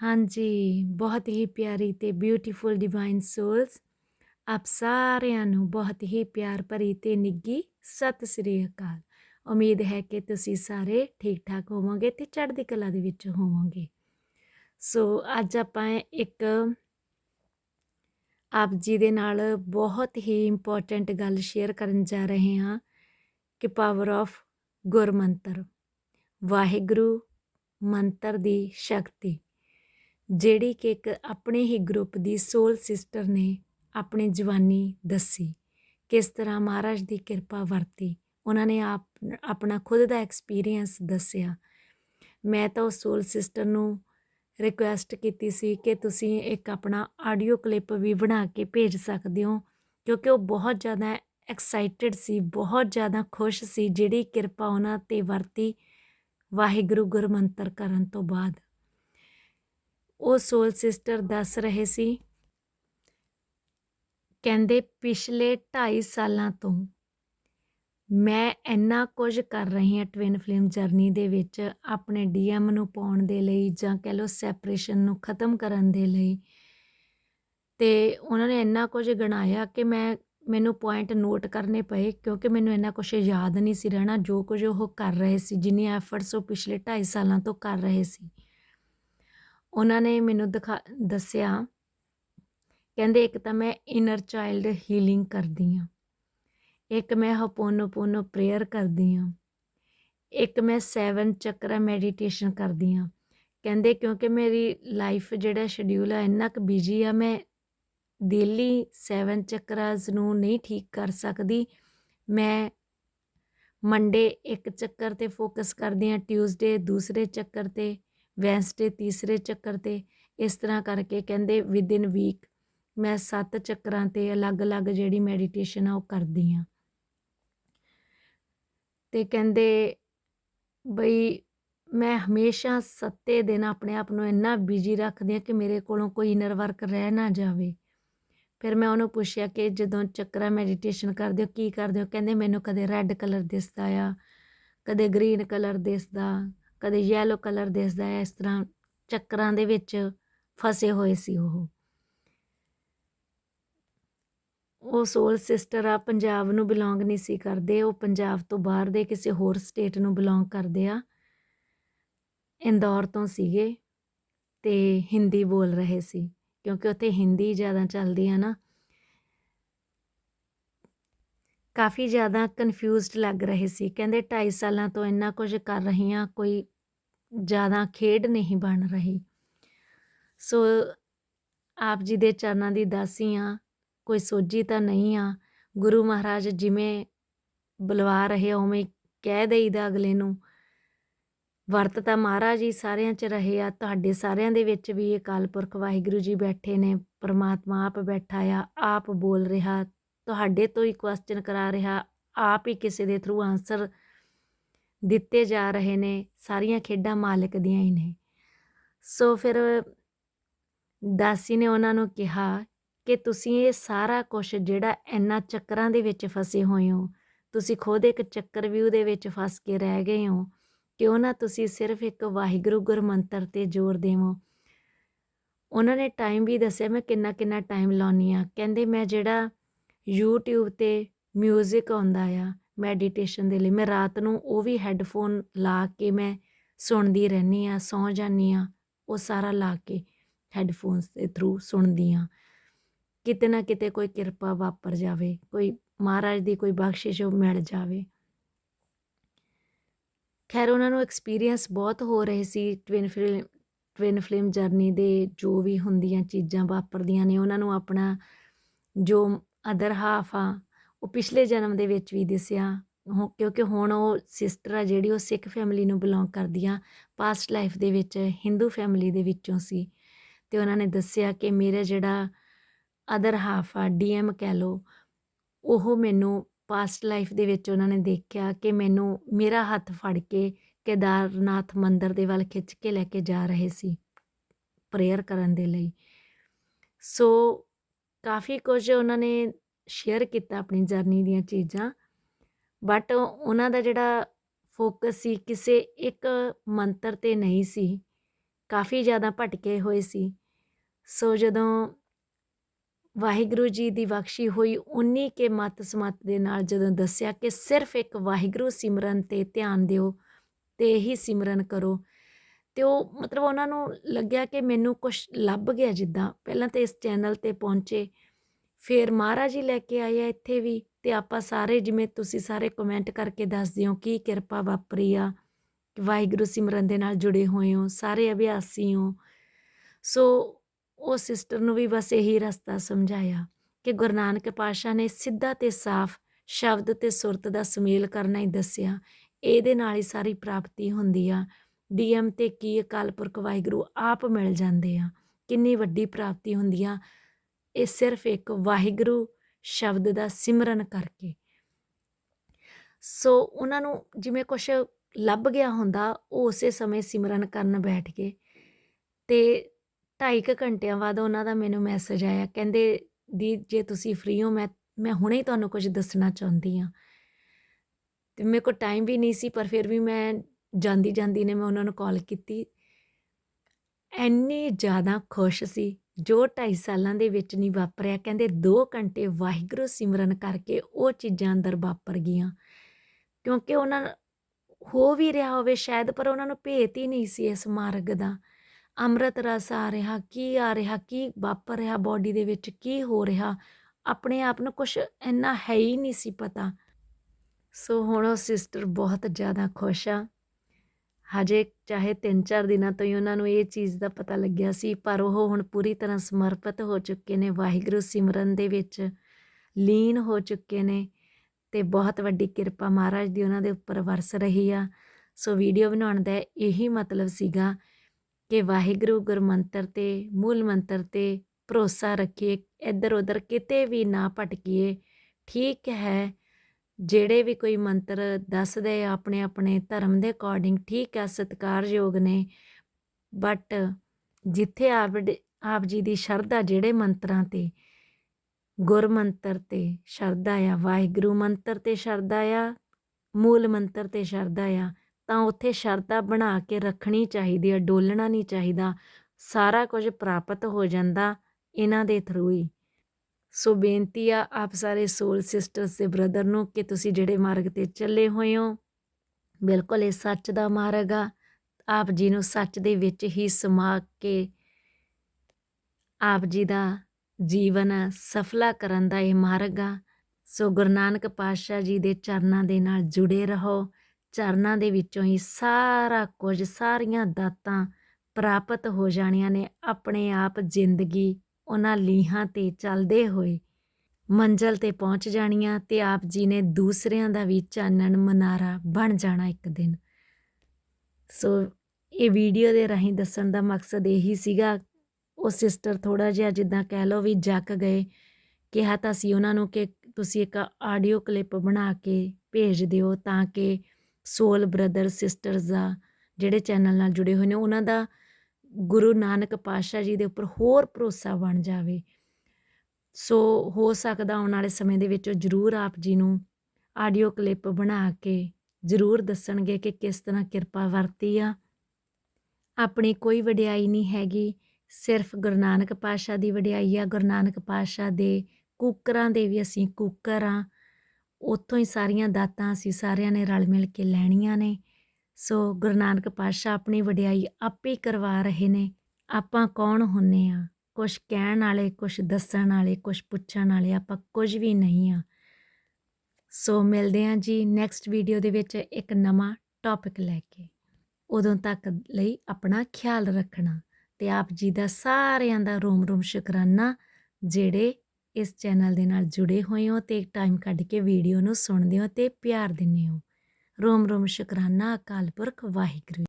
ਹਾਂਜੀ, ਬਹੁਤ ਹੀ ਪਿਆਰੀ ਤੇ ਬਿਊਟੀਫੁਲ ਡਿਵਾਈਨ ਸੋਲਸ ਆਪ ਸਾਰਿਆਂ ਨੂੰ ਬਹੁਤ ਹੀ ਪਿਆਰ ਭਰੀ ਤੇ ਨਿੱਘੀ ਸਤਿ ਸ੍ਰੀ ਅਕਾਲ। ਉਮੀਦ ਹੈ ਕਿ ਤੁਸੀਂ ਸਾਰੇ ਠੀਕ ਠਾਕ ਹੋਵੋਗੇ ਤੇ ਚੜ੍ਹਦੀ ਕਲਾ ਦੇ ਵਿੱਚ ਹੋਵੋਗੇ। ਸੋ ਅੱਜ ਆਪਾਂ ਇੱਕ ਆਪ ਜੀ ਦੇ ਨਾਲ ਬਹੁਤ ਹੀ ਇੰਪੋਰਟੈਂਟ ਗੱਲ ਸ਼ੇਅਰ ਕਰਨ ਜਾ ਰਹੇ ਹਾਂ ਕਿ ਪਾਵਰ ਆਫ ਗੁਰਮੰਤਰ। ਵਾਹਿਗੁਰੂ ਮੰਤਰ ਦੀ ਸ਼ਕਤੀ। ਜਿਹੜੀ ਕਿ ਇੱਕ ਆਪਣੇ ਹੀ ਗਰੁੱਪ ਦੀ ਸੋਲ ਸਿਸਟਰ ਨੇ ਆਪਣੀ ਜਵਾਨੀ ਦੱਸੀ। ਕਿਸ ਤਰ੍ਹਾਂ ਮਹਾਰਾਜ ਦੀ ਕਿਰਪਾ ਵਰਤੀ। ਉਹਨਾਂ ਨੇ ਆਪ, ਆਪਣਾ ਖੁਦ ਦਾ ਐਕਸਪੀਰੀਅੰਸ ਦੱਸਿਆ। ਮੈਂ ਤਾਂ ਉਸ ਸੋਲ ਸਿਸਟਰ ਨੂੰ ਰਿਕੁਐਸਟ ਕੀਤੀ ਸੀ ਕਿ ਤੁਸੀਂ ਇੱਕ ਆਪਣਾ ਆਡੀਓ ਕਲਿੱਪ ਵੀ ਬਣਾ ਕੇ ਭੇਜ ਸਕਦੇ ਹੋ, ਕਿਉਂਕਿ ਉਹ ਬਹੁਤ ਜ਼ਿਆਦਾ ਐਕਸਾਈਟਿਡ ਸੀ, ਬਹੁਤ ਜ਼ਿਆਦਾ ਖੁਸ਼ ਸੀ, ਜਿਹੜੀ ਕਿਰਪਾ ਉਹਨਾਂ ਤੇ ਵਰਤੀ ਵਾਹਿਗੁਰੂ ਗੁਰਮੰਤਰ ਕਰਨ ਤੋਂ ਬਾਅਦ। ਉਹ ਸੋਲ ਸਿਸਟਰ ਦੱਸ ਰਹੇ ਸੀ, ਕਹਿੰਦੇ ਪਿਛਲੇ 2.5 ਸਾਲਾਂ ਤੋਂ ਮੈਂ ਇੰਨਾ ਕੁਝ ਕਰ ਰਹੀ ਹਾਂ ਟਵਿਨ ਫਿਲਮ ਜਰਨੀ ਦੇ ਵਿੱਚ ਆਪਣੇ ਡੀਐਮ ਨੂੰ ਪਾਉਣ ਦੇ ਲਈ ਜਾਂ ਕਹਿ ਲਓ ਸੈਪਰੇਸ਼ਨ ਨੂੰ ਖਤਮ ਕਰਨ ਦੇ ਲਈ। ਤੇ ਉਹਨਾਂ ਨੇ ਇੰਨਾ ਕੁਝ ਗਣਾਇਆ ਕਿ ਮੈਂ, ਮੈਨੂੰ ਪੁਆਇੰਟ ਨੋਟ ਕਰਨੇ ਪਏ ਕਿਉਂਕਿ ਮੈਨੂੰ ਇੰਨਾ ਕੁਝ ਯਾਦ ਨਹੀਂ ਸੀ ਰਹਿਣਾ ਜੋ ਕੁਝ ਉਹ ਕਰ ਰਹੇ ਸੀ ਜਿੰਨੀ ਐਫਰਟਸ ਉਹ ਪਿਛਲੇ 2.5 ਸਾਲਾਂ ਤੋਂ ਕਰ ਰਹੇ ਸੀ। ਉਹਨਾਂ ਨੇ ਮੈਨੂੰ ਦਿਖਾ, ਦੱਸਿਆ, ਕਹਿੰਦੇ ਇੱਕ ਤਾਂ ਮੈਂ ਇਨਰ ਚਾਈਲਡ ਹੀਲਿੰਗ ਕਰਦੀ ਆ ਇੱਕ ਮੈਂ ਹਪੋਨੋਪੋਨੋ ਪ੍ਰੇਅਰ ਕਰਦੀ ਆ ਇੱਕ ਮੈਂ ਸੈਵਨ ਚੱਕਰਾ ਮੈਡੀਟੇਸ਼ਨ ਕਰਦੀ ਆ ਕਹਿੰਦੇ ਕਿਉਂਕਿ ਮੇਰੀ ਲਾਈਫ ਜਿਹੜਾ ਸ਼ਡਿਊਲ ਆ ਇੰਨਾ ਕੁ ਬਿਜ਼ੀ ਆ, ਮੈਂ ਡੇਲੀ ਸੈਵਨ ਚੱਕਰਾਸ ਨੂੰ ਨਹੀਂ ਠੀਕ ਕਰ ਸਕਦੀ, ਮੈਂ ਮੰਡੇ ਇੱਕ ਚੱਕਰ ਤੇ ਫੋਕਸ ਕਰਦੀ ਆ ਟਿਊਜ਼ਡੇ ਦੂਸਰੇ ਚੱਕਰ ਤੇ ਵੈਂਸਡੇ ਤੀਸਰੇ ਚੱਕਰ ਤੇ ਇਸ ਤਰ੍ਹਾਂ ਕਰਕੇ ਕਹਿੰਦੇ ਵਿਦ ਇਨ ਵੀਕ ਮੈਂ ਸੱਤ ਚੱਕਰਾਂ ਤੇ ਅਲੱਗ-ਅਲੱਗ ਜਿਹੜੀ ਮੈਡੀਟੇਸ਼ਨ ਆ ਉਹ ਕਰਦੀ ਆ ਤੇ ਕਹਿੰਦੇ ਬਈ ਮੈਂ ਹਮੇਸ਼ਾ ਸੱਤੇ ਦਿਨ ਆਪਣੇ ਆਪ ਨੂੰ ਇੰਨਾ ਬਿਜ਼ੀ ਰੱਖਦੀ ਆ ਕਿ ਮੇਰੇ ਕੋਲੋਂ ਕੋਈ ਇਨਰ ਵਰਕ ਰਹਿ ਨਾ ਜਾਵੇ। ਫਿਰ ਮੈਂ ਉਹਨੂੰ ਪੁੱਛਿਆ ਕਿ ਜਦੋਂ ਚੱਕਰਾ ਮੈਡੀਟੇਸ਼ਨ ਕਰਦੇ ਹੋ ਕੀ ਕਰਦੇ ਹੋ? ਕਹਿੰਦੇ ਮੈਨੂੰ ਕਦੇ ਰੈੱਡ ਕਲਰ ਦਿਸਦਾ ਆ, ਕਦੇ ਗ੍ਰੀਨ ਕਲਰ ਦਿਸਦਾ ਕਦੇ ਯੈਲੋ ਕਲਰ ਦਿਸਦਾ ਹੈ, ਇਸ ਤਰ੍ਹਾਂ ਚੱਕਰਾਂ ਦੇ ਵਿੱਚ ਫਸੇ ਹੋਏ ਸੀ ਉਹ। ਉਹ ਸੋਲ ਸਿਸਟਰ ਆ, ਪੰਜਾਬ ਨੂੰ ਬਿਲੋਂਗ ਨਹੀਂ ਸੀ ਕਰਦੇ, ਉਹ ਪੰਜਾਬ ਤੋਂ ਬਾਹਰ ਦੇ ਕਿਸੇ ਹੋਰ ਸਟੇਟ ਨੂੰ ਬਿਲੋਂਗ ਕਰਦੇ ਆ। ਇੰਦੌਰ ਤੋਂ ਸੀਗੇ ਤੇ ਹਿੰਦੀ ਬੋਲ ਰਹੇ ਸੀ, ਕਿਉਂਕਿ ਉੱਥੇ ਹਿੰਦੀ ਜ਼ਿਆਦਾ ਚੱਲਦੀ ਆ ਨਾ। ਕਾਫੀ ਜ਼ਿਆਦਾ ਕਨਫਿਊਜ਼ਡ ਲੱਗ ਰਹੇ ਸੀ। ਕਹਿੰਦੇ 2.5 ਸਾਲਾਂ ਤੋਂ ਇੰਨਾ ਕੁਝ ਕਰ ਰਹੀ ਹਾਂ ਕੋਈ ਜ਼ਿਆਦਾ ਖੇਡ ਨਹੀਂ ਬਣ ਰਹੀ। ਸੋ ਆਪ ਜੀ ਦੇ ਚਰਨਾਂ ਦੀ ਦਾਸੀ ਆ, ਕੋਈ ਸੋਝੀ ਤਾਂ ਨਹੀਂ ਆ। ਗੁਰੂ ਮਹਾਰਾਜ ਜਿਵੇਂ ਬੁਲਵਾ ਰਹੇ ਉਵੇਂ ਕਹਿ ਦੇਈਦਾ ਅਗਲੇ ਨੂੰ, ਵਰਤ ਤਾਂ ਮਹਾਰਾਜ ਹੀ ਸਾਰਿਆਂ 'ਚ ਰਹੇ ਆ, ਤੁਹਾਡੇ ਸਾਰਿਆਂ ਦੇ ਵਿੱਚ ਵੀ ਅਕਾਲ ਪੁਰਖ ਵਾਹਿਗੁਰੂ ਜੀ ਬੈਠੇ ਨੇ, ਪਰਮਾਤਮਾ ਆਪ ਬੈਠਾ ਆ, ਆਪ ਬੋਲ ਰਿਹਾ ਤੁਹਾਡੇ ਤੋਂ ਹੀ ਕੁਐਸਚਨ ਕਰਾ ਰਿਹਾ, ਆਪ ਹੀ ਕਿਸੇ ਦੇ ਥਰੂ ਆਨਸਰ ਦਿੱਤੇ ਜਾ ਰਹੇ ਨੇ, ਸਾਰੀਆਂ ਖੇਡਾਂ ਮਾਲਕ ਦੀਆਂ ਹੀ ਨੇ। ਸੋ ਫਿਰ ਦਾਸੀ ਨੇ ਉਹਨਾਂ ਨੂੰ ਕਿਹਾ ਕਿ ਤੁਸੀਂ ਇਹ ਸਾਰਾ ਕੁਝ ਜਿਹੜਾ ਇੰਨਾ ਚੱਕਰਾਂ ਦੇ ਵਿੱਚ ਫਸੇ ਹੋਏ ਹੋ, ਤੁਸੀਂ ਖੁਦ ਇੱਕ ਚੱਕਰ ਵਿਊ ਦੇ ਵਿੱਚ ਫਸ ਕੇ ਰਹਿ ਗਏ ਹੋ, ਕਿਉਂ ਨਾ ਤੁਸੀਂ ਸਿਰਫ ਇੱਕ ਵਾਹਿਗੁਰੂ ਗੁਰਮੰਤਰ ਤੇ ਜ਼ੋਰ ਦੇਵੋ। ਉਹਨਾਂ ਨੇ ਟਾਈਮ ਵੀ ਦੱਸਿਆ, ਮੈਂ ਕਿੰਨਾ ਕਿੰਨਾ ਟਾਈਮ ਲਾਉਣੀ ਆ ਕਹਿੰਦੇ ਮੈਂ ਜਿਹੜਾ YouTube ਤੇ 뮤직 ਆਉਂਦਾ ਆ ਮੈਡੀਟੇਸ਼ਨ ਦੇ ਲਈ। ਮੈਂ ਰਾਤ ਨੂੰ ਉਹ ਵੀ ਹੈੱਡਫੋਨ ਲਾ ਕੇ ਮੈਂ ਸੁਣਦੀ ਰਹਿੰਦੀ ਆ ਸੌਂ ਜਾਂਦੀ ਆ ਉਹ ਸਾਰਾ ਲਾ ਕੇ ਹੈੱਡਫੋਨਸ ਦੇ ਥਰੂ ਸੁਣਦੀ ਆ ਕਿਤੇ ਨਾ ਕਿਤੇ ਕੋਈ ਕਿਰਪਾ ਵਾਪਰ ਜਾਵੇ, ਕੋਈ ਮਹਾਰਾਜ ਦੀ ਕੋਈ ਬਖਸ਼ਿਸ਼ ਮਿਲ ਜਾਵੇ। ਖੈਰ, ਉਹਨਾਂ ਨੂੰ ਐਕਸਪੀਰੀਅੰਸ ਬਹੁਤ ਹੋ ਰਹੇ ਸੀ। Twin film twin film journey ਦੇ ਜੋ ਵੀ ਹੁੰਦੀਆਂ ਚੀਜ਼ਾਂ ਵਾਪਰਦੀਆਂ ਨੇ, ਉਹਨਾਂ ਨੂੰ ਆਪਣਾ ਜੋ ਅਦਰ ਹਾਫ ਆ। ਉਹ ਪਿਛਲੇ ਜਨਮ ਦੇ ਵਿੱਚ ਵੀ ਦਿਸਿਆ। ਕਿਉਂਕਿ ਹੁਣ ਉਹ ਸਿਸਟਰ ਆ ਜਿਹੜੀ ਉਹ ਸਿੱਖ ਫੈਮਿਲੀ ਨੂੰ ਬਿਲੋਂਗ ਕਰਦੀ ਆ। ਪਾਸਟ ਲਾਈਫ ਦੇ ਵਿੱਚ ਹਿੰਦੂ ਫੈਮਿਲੀ ਦੇ ਵਿੱਚੋਂ ਸੀ। ਤੇ ਉਹਨਾਂ ਨੇ ਦੱਸਿਆ ਕਿ ਮੇਰਾ ਜਿਹੜਾ ਅਦਰ ਹਾਫ ਆ ਡੀਐਮ ਕਹਿ ਲੋ ਉਹ ਮੈਨੂੰ ਪਾਸਟ ਲਾਈਫ ਦੇ ਵਿੱਚ ਉਹਨਾਂ ਨੇ ਦੇਖਿਆ ਕਿ ਮੈਨੂੰ ਮੇਰਾ ਹੱਥ ਫੜ ਕੇ ਕੇਦਾਰਨਾਥ ਮੰਦਿਰ ਦੇ ਵੱਲ ਖਿੱਚ ਕੇ ਲੈ ਕੇ ਜਾ ਰਹੇ ਸੀ ਪ੍ਰੇਅਰ ਕਰਨ ਦੇ ਲਈ। ਸੋ ਕਾਫੀ ਕੁਝ ਉਹਨਾਂ ਨੇ ਸ਼ੇਅਰ ਕੀਤਾ ਆਪਣੀ ਜਰਨੀ ਦੀਆਂ ਚੀਜ਼ਾਂ ਬਟ ਉਹਨਾਂ ਦਾ ਜਿਹੜਾ ਫੋਕਸ ਸੀ ਕਿਸੇ ਇੱਕ ਮੰਤਰ ਤੇ ਨਹੀਂ ਸੀ, ਕਾਫੀ ਜ਼ਿਆਦਾ ਭਟਕੇ ਹੋਏ ਸੀ। ਸੋ ਜਦੋਂ ਵਾਹਿਗੁਰੂ ਜੀ ਦੀ ਬਖਸ਼ੀ ਹੋਈ, ਉਨੀ ਕੇ ਮਤ ਸਮਤ ਦੇ ਨਾਲ ਜਦੋਂ ਦੱਸਿਆ ਕਿ ਸਿਰਫ ਇੱਕ ਵਾਹਿਗੁਰੂ ਸਿਮਰਨ ਤੇ ਧਿਆਨ ਦਿਓ, ਤੇ ਹੀ ਸਿਮਰਨ ਕਰੋ ਤੇ ਉਹ ਮਤਲਬ ਉਹਨਾਂ ਨੂੰ ਲੱਗਿਆ ਕਿ ਮੈਨੂੰ ਕੁਝ ਲੱਭ ਗਿਆ ਜਿੱਦਾਂ ਪਹਿਲਾਂ ਤਾਂ ਇਸ ਚੈਨਲ ਤੇ ਪਹੁੰਚੇ, ਫਿਰ ਮਹਾਰਾਜ ਜੀ ਲੈ ਕੇ ਆਏ ਆ ਇੱਥੇ ਵੀ ਤੇ ਆਪਾਂ ਸਾਰੇ ਜਿਵੇਂ ਤੁਸੀਂ ਸਾਰੇ ਕਮੈਂਟ ਕਰਕੇ ਦੱਸਦੇ ਹੋ ਕੀ ਕਿਰਪਾ ਵਾਪਰੀ ਆ ਵਾਹਿਗੁਰੂ ਸਿਮਰਨ ਦੇ ਨਾਲ ਜੁੜੇ ਹੋਏ ਹੋ, ਸਾਰੇ ਅਭਿਆਸੀ ਹੋ। ਸੋ ਉਹ ਸਿਸਟਰ ਨੂੰ ਵੀ ਬਸ ਇਹੀ ਰਸਤਾ ਸਮਝਾਇਆ ਕਿ ਗੁਰੂ ਨਾਨਕ ਪਾਤਸ਼ਾਹ ਨੇ ਸਿੱਧਾ ਤੇ ਸਾਫ਼ ਸ਼ਬਦ ਤੇ ਸੁਰਤ ਦਾ ਸੁਮੇਲ ਕਰਨਾ ਹੀ ਦੱਸਿਆ, ਇਹਦੇ ਨਾਲ ਹੀ ਸਾਰੀ ਪ੍ਰਾਪਤੀ ਹੁੰਦੀ ਆ। ਡੀਐਮ ਤੇ ਕੀ ਅਕਾਲ ਪੁਰਖ ਵਾਹਿਗੁਰੂ ਆਪ ਮਿਲ ਜਾਂਦੇ ਆ। ਕਿੰਨੀ ਵੱਡੀ ਪ੍ਰਾਪਤੀ ਹੁੰਦੀ ਆ। ਇਹ ਸਿਰਫ ਇੱਕ ਵਾਹਿਗੁਰੂ ਸ਼ਬਦ ਦਾ ਸਿਮਰਨ ਕਰਕੇ। ਸੋ ਉਹਨਾਂ ਨੂੰ ਜਿਵੇਂ ਕੁਝ ਲੱਭ ਗਿਆ ਹੁੰਦਾ, ਉਹ ਉਸੇ ਸਮੇਂ ਸਿਮਰਨ ਕਰਨ ਬੈਠ ਗਏ। ਤੇ ਢਾਈ ਕੁ ਘੰਟਿਆਂ ਬਾਅਦ ਉਹਨਾਂ ਦਾ ਮੈਨੂੰ ਮੈਸੇਜ ਆਇਆ, ਕਹਿੰਦੇ, ਦੀ, ਜੇ ਤੁਸੀਂ ਫ੍ਰੀ ਹੋ, ਮੈਂ ਮੈਂ ਹੁਣੇ ਹੀ ਤੁਹਾਨੂੰ ਕੁਝ ਦੱਸਣਾ ਚਾਹੁੰਦੀ ਆ ਤੇ ਮੇਰੇ ਕੋਲ ਟਾਈਮ ਵੀ ਨਹੀਂ ਸੀ, ਪਰ ਫਿਰ ਵੀ ਮੈਂ ਜਾਂਦੀ ਜਾਂਦੀ ਨੇ ਮੈਂ ਉਹਨਾਂ ਨੂੰ ਕਾਲ ਕੀਤੀ। ਐਨੀ ਜ਼ਿਆਦਾ ਖੁਸ਼ ਸੀ, ਜੋ 2.5 ਸਾਲਾਂ ਦੇ ਵਿੱਚ ਨਹੀਂ ਵਾਪਰਿਆ, ਕਹਿੰਦੇ 2 ਘੰਟੇ ਵਾਹਿਗੁਰੂ ਸਿਮਰਨ ਕਰਕੇ ਉਹ ਚੀਜ਼ਾਂ ਅੰਦਰ ਵਾਪਰ ਗਈਆਂ। ਕਿਉਂਕਿ ਉਹਨਾਂ ਹੋ ਵੀ ਰਿਹਾ ਹੋਵੇ ਸ਼ਾਇਦ, ਪਰ ਉਹਨਾਂ ਨੂੰ ਭੇਤ ਹੀ ਨਹੀਂ ਸੀ ਇਸ ਮਾਰਗ ਦਾ। ਅੰਮ੍ਰਿਤ ਰਸ ਆ ਰਿਹਾ, ਕੀ ਆ ਰਿਹਾ, ਕੀ ਵਾਪਰ ਰਿਹਾ ਬਾਡੀ ਦੇ ਵਿੱਚ, ਕੀ ਹੋ ਰਿਹਾ, ਆਪਣੇ ਆਪ ਨੂੰ ਕੁਝ ਇੰਨਾ ਹੈ ਹੀ ਨਹੀਂ ਸੀ ਪਤਾ। ਸੋ ਹੁਣ ਉਹ ਸਿਸਟਰ ਬਹੁਤ ਜ਼ਿਆਦਾ ਖੁਸ਼ ਆ। ਹਜੇ ਚਾਹੇ 3-4 ਦਿਨਾਂ ਤੋਂ ਹੀ ਉਹਨਾਂ ਨੂੰ ਇਹ ਚੀਜ਼ ਦਾ ਪਤਾ ਲੱਗਿਆ ਸੀ, ਪਰ ਉਹ ਹੁਣ ਪੂਰੀ ਤਰ੍ਹਾਂ ਸਮਰਪਿਤ ਹੋ ਚੁੱਕੇ ਨੇ, ਵਾਹਿਗੁਰੂ ਸਿਮਰਨ ਦੇ ਵਿੱਚ ਲੀਨ ਹੋ ਚੁੱਕੇ ਨੇ ਤੇ ਬਹੁਤ ਵੱਡੀ ਕਿਰਪਾ ਮਹਾਰਾਜ ਦੀ ਉਹਨਾਂ ਦੇ ਉੱਪਰ ਵਰਸ ਰਹੀ ਆ। ਸੋ ਵੀਡੀਓ ਬਣਾਉਣ ਦਾ ਇਹੀ ਮਤਲਬ ਸੀਗਾ ਕਿ ਵਾਹਿਗੁਰੂ ਗੁਰਮੰਤਰ ਤੇ, ਮੂਲ ਮੰਤਰ ਤੇ ਭਰੋਸਾ ਰੱਖੀਏ ਇੱਧਰ ਉੱਧਰ ਕਿਤੇ ਵੀ ਨਾ ਭਟਕੀਏ, ਠੀਕ ਹੈ। ਜਿਹੜੇ ਵੀ ਕੋਈ ਮੰਤਰ ਦੱਸਦੇ ਆ, ਆਪਣੇ ਆਪਣੇ ਧਰਮ ਦੇ ਅਕੋਰਡਿੰਗ ਠੀਕ ਆ, ਸਤਿਕਾਰਯੋਗ ਨੇ। ਬਟ ਜਿੱਥੇ ਆਪ ਆਪ ਜੀ ਦੀ ਸ਼ਰਧਾ ਜਿਹੜੇ ਮੰਤਰਾਂ ਤੇ ਗੁਰ ਮੰਤਰ ਤੇ ਸ਼ਰਧਾ ਆ, ਵਾਹਿਗੁਰੂ ਮੰਤਰ ਤੇ ਸ਼ਰਧਾ ਆ, ਮੂਲ ਮੰਤਰ ਤੇ ਸ਼ਰਧਾ ਆ, ਤਾਂ ਉੱਥੇ ਸ਼ਰਧਾ ਬਣਾ ਕੇ ਰੱਖਣੀ ਚਾਹੀਦੀ ਆ, ਡੋਲਣਾ ਨਹੀਂ ਚਾਹੀਦਾ। ਸਾਰਾ ਕੁਝ ਪ੍ਰਾਪਤ ਹੋ ਜਾਂਦਾ ਇਹਨਾਂ ਦੇ ਥਰੂ ਹੀ। ਸੋ ਬੇਨਤੀ ਆ ਆਪ ਸਾਰੇ ਸੋਲ ਸਿਸਟਰਸ ਤੇ ਬ੍ਰਦਰ ਨੂੰ ਕਿ ਤੁਸੀਂ ਜਿਹੜੇ ਮਾਰਗ ਤੇ ਚੱਲੇ ਹੋਏ ਹੋ, ਬਿਲਕੁਲ ਇਹ ਸੱਚ ਦਾ ਮਾਰਗ ਆ। ਆਪ ਜੀ ਨੂੰ ਸੱਚ ਦੇ ਵਿੱਚ ਹੀ ਸਮਾ ਕੇ ਆਪ ਜੀ ਦਾ ਜੀਵਨ ਸਫਲਾ ਕਰਨ ਦਾ ਇਹ ਮਾਰਗ ਆ। ਸੋ ਗੁਰੂ ਨਾਨਕ ਪਾਤਸ਼ਾਹ ਜੀ ਦੇ ਚਰਨਾਂ ਦੇ ਨਾਲ ਜੁੜੇ ਰਹੋ। ਚਰਨਾਂ ਦੇ ਵਿੱਚੋਂ ਹੀ ਸਾਰਾ ਕੁਝ, ਸਾਰੀਆਂ ਦਾਤਾਂ ਪ੍ਰਾਪਤ ਹੋ ਜਾਣੀਆਂ ਨੇ ਆਪਣੇ ਆਪ ਜ਼ਿੰਦਗੀ ਉਹਨਾਂ ਲੀਹਾਂ ਤੇ ਚੱਲਦੇ ਹੋਏ ਮੰਜ਼ਲ ਤੇ ਪਹੁੰਚ ਜਾਣੀਆਂ ਤੇ ਆਪ ਜੀ ਨੇ ਦੂਸਰਿਆਂ ਦਾ ਵੀ ਚਾਨਣ ਮਨਾਰਾ ਬਣ ਜਾਣਾ ਇੱਕ ਦਿਨ। ਸੋ ਇਹ ਵੀਡੀਓ ਦੇ ਰਾਹੀਂ ਦੱਸਣ ਦਾ ਮਕਸਦ ਇਹੀ ਸੀਗਾ, ਉਹ ਸਿਸਟਰ ਥੋੜਾ ਜਿਹਾ ਜਿੱਦਾਂ ਕਹਿ ਲਓ ਵੀ ਜੱਕ ਗਏ ਕਿਹਾ ਤਾਂ ਸੀ ਉਹਨਾਂ ਨੂੰ ਕਿ ਤੁਸੀਂ ਇੱਕ ਆਡੀਓ ਕਲਿੱਪ ਬਣਾ ਕੇ ਭੇਜ ਦਿਓ ਤਾਂ ਕਿ ਸੋਲ ਬ੍ਰਦਰ ਸਿਸਟਰਸ ਦਾ ਜਿਹੜੇ ਚੈਨਲ ਨਾਲ ਜੁੜੇ ਹੋਏ ਨੇ, ਉਹਨਾਂ ਦਾ ਗੁਰੂ ਨਾਨਕ ਪਾਤਸ਼ਾਹ ਜੀ ਦੇ ਉੱਪਰ ਹੋਰ ਭਰੋਸਾ ਬਣ ਜਾਵੇ। ਸੋ ਹੋ ਸਕਦਾ ਆਉਣ ਵਾਲੇ ਸਮੇਂ ਦੇ ਵਿੱਚ ਉਹ ਜ਼ਰੂਰ ਆਪ ਜੀ ਨੂੰ ਆਡੀਓ ਕਲਿੱਪ ਬਣਾ ਕੇ ਜ਼ਰੂਰ ਦੱਸਣਗੇ ਕਿ ਕਿਸ ਤਰ੍ਹਾਂ ਕਿਰਪਾ ਵਰਤੀ ਆ। ਆਪਣੀ ਕੋਈ ਵਡਿਆਈ ਨਹੀਂ ਹੈਗੀ, ਸਿਰਫ ਗੁਰੂ ਨਾਨਕ ਪਾਤਸ਼ਾਹ ਦੀ ਵਡਿਆਈ ਆ। ਗੁਰੂ ਨਾਨਕ ਪਾਤਸ਼ਾਹ ਦੇ ਕੁੱਕਰਾਂ ਦੇ ਵੀ ਅਸੀਂ ਕੁੱਕਰ ਆ। ਉੱਥੋਂ ਹੀ ਸਾਰੀਆਂ ਦਾਤਾਂ ਅਸੀਂ ਸਾਰਿਆਂ ਨੇ ਰਲ ਮਿਲ ਕੇ ਲੈਣੀਆਂ ਨੇ। ਸੋ ਗੁਰੂ ਨਾਨਕ ਪਾਤਸ਼ਾਹ ਆਪਣੀ ਵਡਿਆਈ ਆਪੇ ਕਰਵਾ ਰਹੇ ਨੇ। ਆਪਾਂ ਕੌਣ ਹੁੰਨੇ ਆ? ਕੁਝ ਕਹਿਣ ਵਾਲੇ ਕੁਝ ਦੱਸਣ ਵਾਲੇ ਕੁਝ ਪੁੱਛਣ ਵਾਲੇ ਆਪਾਂ ਕੁਝ ਵੀ ਨਹੀਂ ਆ। ਸੋ ਮਿਲਦੇ ਆਂ ਜੀ ਨੈਕਸਟ ਵੀਡੀਓ ਦੇ ਵਿੱਚ ਇੱਕ ਨਵਾਂ ਟੌਪਿਕ ਲੈ ਕੇ। ਉਦੋਂ ਤੱਕ ਲਈ ਆਪਣਾ ਖਿਆਲ ਰੱਖਣਾ ਤੇ ਆਪ ਜੀ ਦਾ ਸਾਰਿਆਂ ਦਾ ਰੋਮ ਰੋਮ ਸ਼ੁਕਰਾਨਾ, ਜਿਹੜੇ ਇਸ ਚੈਨਲ ਦੇ ਨਾਲ ਜੁੜੇ ਹੋਏ ਹੋ ਤੇ ਟਾਈਮ ਕੱਢ ਕੇ ਵੀਡੀਓ ਨੂੰ ਸੁਣਦੇ ਹੋ ਤੇ ਪਿਆਰ ਦਿੰਦੇ ਹੋ। ਰੋਮ ਰੋਮ ਸ਼ੁਕਰਾਨਾ ਅਕਾਲ ਪੁਰਖ ਵਾਹਿਗੁਰੂ